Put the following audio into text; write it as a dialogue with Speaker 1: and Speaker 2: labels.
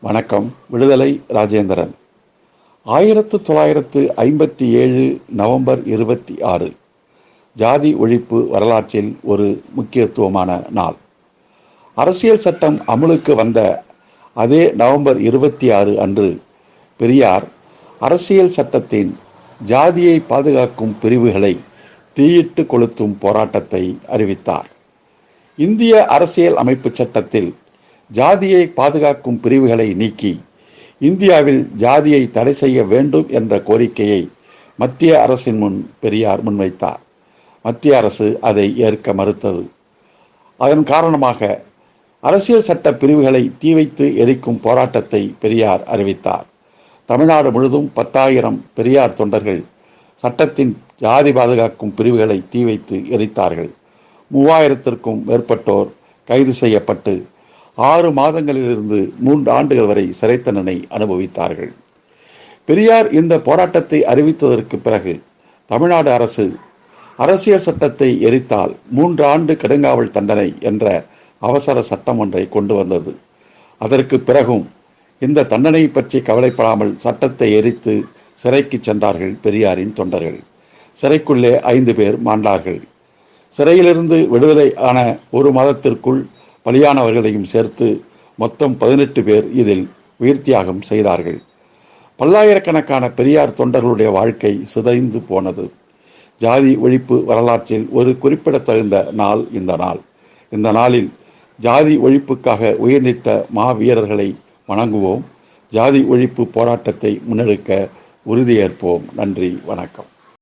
Speaker 1: வணக்கம். விடுதலை ராஜேந்திரன். ஆயிரத்து தொள்ளாயிரத்து ஐம்பத்தி ஏழு நவம்பர் இருபத்தி ஆறு ஜாதி ஒழிப்பு வரலாற்றில் ஒரு முக்கியத்துவமான நாள். அரசியல் சட்டம் அமலுக்கு வந்த அதே நவம்பர் இருபத்தி ஆறு அன்று பெரியார் அரசியல் சட்டத்தின் ஜாதியை பாதுகாக்கும் பிரிவுகளை தீயிட்டு கொளுத்தும் போராட்டத்தை அறிவித்தார். இந்திய அரசியல் அமைப்பு சட்டத்தில் ஜாதியை பாதுகாக்கும் பிரிவுகளை நீக்கி இந்தியாவில் ஜாதியை தடை செய்ய வேண்டும் என்ற கோரிக்கையை மத்திய அரசின் முன் பெரியார் முன்வைத்தார். மத்திய அரசு அதை ஏற்க மறுத்தது. அதன் காரணமாக அரசியல் சட்ட பிரிவுகளை தீ வைத்து எரிக்கும் போராட்டத்தை பெரியார் அறிவித்தார். தமிழ்நாடு முழுதும் பத்தாயிரம் பெரியார் தொண்டர்கள் சட்டத்தின் ஜாதி பாதுகாக்கும் பிரிவுகளை தீ வைத்து எரித்தார்கள். மூவாயிரத்திற்கும் மேற்பட்டோர் கைது செய்யப்பட்டு ஆறு மாதங்களிலிருந்து மூன்று ஆண்டுகள் வரை சிறை தண்டனை அனுபவித்தார்கள். பெரியார் இந்த போராட்டத்தை அறிவித்ததற்கு பிறகு தமிழ்நாடு அரசு அரசியல் சட்டத்தை எரித்தால் மூன்று ஆண்டு கடுங்காவல் தண்டனை என்ற அவசர சட்டம் ஒன்றை கொண்டு வந்தது. அதற்கு பிறகும் இந்த தண்டனை பற்றி கவலைப்படாமல் சட்டத்தை எரித்து சிறைக்கு சென்றார்கள் பெரியாரின் தொண்டர்கள். சிறைக்குள்ளே ஐந்து பேர் மாண்டார்கள். சிறையிலிருந்து விடுதலை ஆன ஒரு மாதத்திற்குள் பலியானவர்களையும் சேர்த்து மொத்தம் பதினெட்டு பேர் இதில் உயிர்த்தியாகம் செய்தார்கள். பல்லாயிரக்கணக்கான பெரியார் தொண்டர்களுடைய வாழ்க்கை சிதைந்து போனது. ஜாதி ஒழிப்பு வரலாற்றில் ஒரு குறிப்பிடத்தகுந்த நாள் இந்த நாள். இந்த நாளில் ஜாதி ஒழிப்புக்காக உயிர்நீத்த மாவீரர்களை வணங்குவோம். ஜாதி ஒழிப்பு போராட்டத்தை முன்னெடுக்க உறுதியேற்போம். நன்றி வணக்கம்.